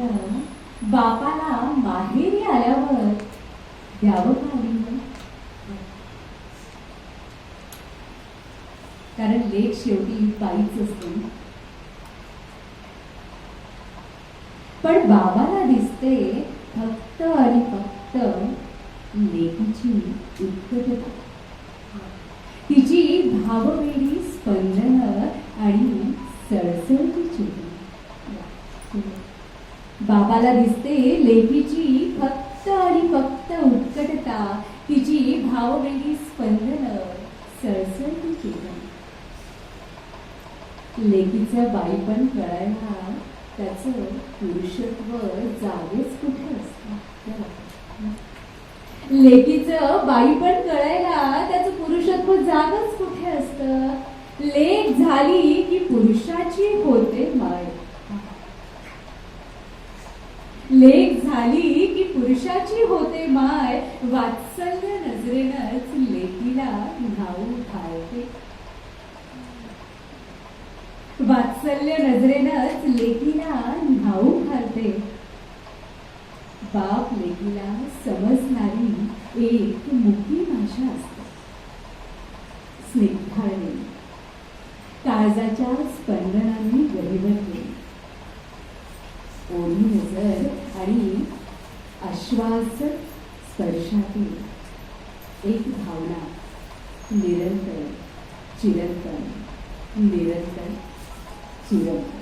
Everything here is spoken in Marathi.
आईनं बापाला माहेरी आल्यावर द्यावं का कारण लेख शेवटी बाईच असते. पण बाबाला दिसते फक्त आणि फक्त लेखीची उत्कटता. तिची भाववेळी स्पंदन आणि सळसळती चेहरा बाबाला दिसते लेकीची फक्त आणि फक्त उत्कटता तिची भाववेगी स्पंदन सळसळती चेहरा लेकीचं बाईपण कळायला त्याच पुरुषत्व जागेच कुठे असतं? लेकीचं बाईपण कळायला त्याचं पुरुषत्व जागच कुठे असत? लेख झाली की पुरुषाची होते माय. लेख झाली की पुरुषाची होते माय वात्सल्य नजरेनच लेकीला घाऊ घालते. वात्सल्य नजरेनच लेकीला घाऊ घालते. बाप लेकीला समजणारी एक मुखी भाषा असते. स्निग्धाने काळजाच्या स्पंदनांनी गहिवरते ओढी नजर आणि आश्वासक स्पर्शातील एक भावना निरंतर चिरंतन निरंतर चिरंतन.